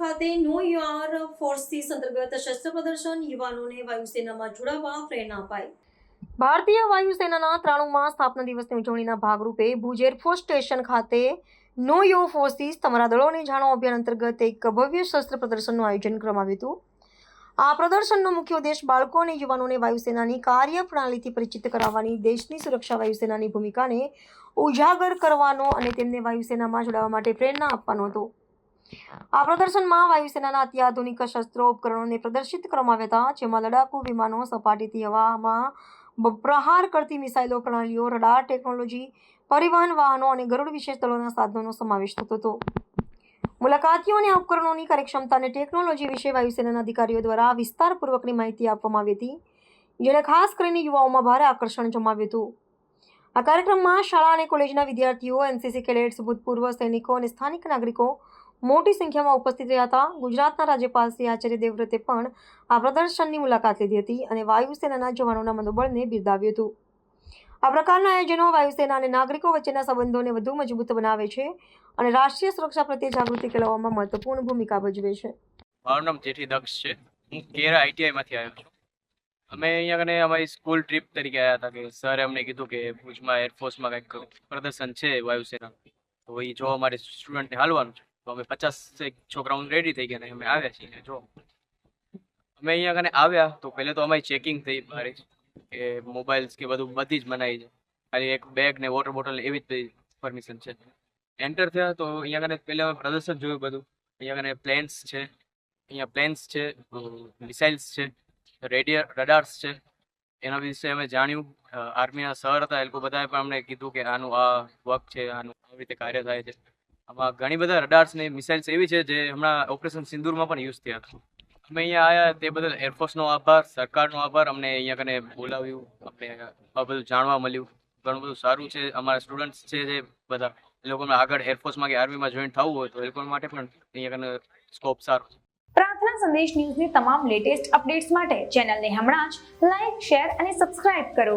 ખાતે know your forces અંતર્ગત શસ્ત્ર પ્રદર્શન યુવાનોને વાયુસેનામાં જોડાવા પ્રેરણા અપાઈ. ભારતીય વાયુસેનાના ત્રાણુમાં સ્થાપના દિવસની ઉજવણીના ભાગરૂપે ભુજ એરફોર્સ સ્ટેશન ખાતે નો યો ફોર્સિસ તમારા દળોને જાણો અભિયાન અંતર્ગત એક ભવ્ય શસ્ત્ર પ્રદર્શનનું આયોજન કરવામાં આવ્યું હતું. આ પ્રદર્શનનો મુખ્ય ઉદ્દેશ બાળકો અને યુવાનોને વાયુસેનાની કાર્યપ્રણાલીથી પરિચિત કરાવવાની, દેશની સુરક્ષા વાયુસેનાની ભૂમિકાને ઉજાગર કરવાનો અને તેમને વાયુસેનામાં જોડાવા માટે પ્રેરણા આપવાનો હતો. આ પ્રદર્શનમાં વાયુસેનાના અત્યાધુનિક શસ્ત્રો, ઉપકરણોને પ્રદર્શિત કરવામાં આવ્યા હતા, જેમાં લડાકુ વિમાનો સપાટીથી હવામાં પ્રહાર કરતી મિસાઇલો, પ્રણાલીઓ, રડાર ટેકનોલોજી, પરિવહન વાહનો અને ગરુડ વિશેષ દળોના સાધનોનો સમાવેશ થતો હતો. મુલાકાતીઓને ઉપકરણોની કાર્યક્ષમતા અને ટેકનોલોજી વિશે વાયુસેનાના અધિકારીઓ દ્વારા વિસ્તારપૂર્વકની માહિતી આપવામાં આવી હતી, જેણે ખાસ કરીને યુવાઓમાં ભારે આકર્ષણ જમાવ્યું હતું. આ કાર્યક્રમમાં શાળા અને કોલેજના વિદ્યાર્થીઓ, એનસીસી કેડેટ્સ, ભૂતપૂર્વ સૈનિકો અને સ્થાનિક નાગરિકો મોટી સંખ્યામાં ઉપસ્થિત રહ્યા હતા. ગુજરાતના રાજ્યપાલ શ્રી આચાર્ય દેવવ્રતે પણ આ પ્રદર્શનની મુલાકાત લીધી હતી અને વાયુસેનાના જવાનોના મનોબળને બિરદાવ્યું હતું. આ પ્રકારના આયોજનો વાયુસેના અને નાગરિકો વચ્ચેના સંબંધોને વધુ મજબૂત બનાવે છે અને રાષ્ટ્રીય સુરક્ષા પ્રત્યે જાગૃતિ કેળવવામાં મહત્વપૂર્ણ ભૂમિકા ભજવે છે. મારું નામ જેઠી દક્ષ છે. હું કેરા આઈટીઆઈમાંથી આવ્યો છું. અમે અહીંયા કને અમારી સ્કૂલ ટ્રીપ તરીકે આવ્યા હતા કે સરે અમને કીધું કે ભુજમાં એરફોર્સમાં કંઈક પ્રદર્શન છે વાયુસેના. તો એ જોવા માટે સ્ટુડન્ટને હાલવાનું છે. તો અમે પચાસ છોકરાઓ રેડી થઈ ગયા ને અમે આવ્યા છીએ જો. અમે અહીંયા કને આવ્યા, તો પહેલે તો અમારી ચેકિંગ થઈ મારી કે મોબાઈલ્સ કે બધું બધી જ મનાઈ છે. ખાલી એક બેગ ને વોટર બોટલ એવી જ પરમિશન છે. એન્ટર થયા તો અહીંયા કને પહેલાં અમે પ્રદર્શન જોયું બધું. અહીંયા કને પ્લેન્સ છે. અહીંયા પ્લેન્સ છે મિસાઇલ્સ છે રેડિયર રડાર્સ છે. એના વિશે અમે જાણ્યું. આર્મીના સર હતા, એ લોકો બધાએ પણ અમને કીધું કે આનું આ વર્ક છે, આનું આવી રીતે કાર્ય થાય છે. આમાં ઘણી બધા રડાર્સ ને મિસાઇલ્સ એવી છે જે હમણાં ઓપરેશન સિંદુરમાં પણ યુઝ થયા. હતા અમે અહીંયા આવ્યા તે બદલ એરફોર્સનો આભાર, સરકારનો આભાર. અમને અહીંયા કને બોલાવ્યું આપણે આ બધું જાણવા મળ્યું. ઘણું બધું સારું છે. અમારા સ્ટુડન્ટ્સ છે જે બધા, એ લોકોને આગળ એરફોર્સમાં કે આર્મીમાં જોઈન થવું હોય તો એ લોકો માટે પણ અહીંયા કને સ્કોપ સારો છે. પ્રાર્થના સંદેશ ન્યૂઝની તમામ લેટેસ્ટ અપડેટ્સ માટે ચેનલને હમણાં જ લાઈક શેર અને સબસ્ક્રાઇબ કરો.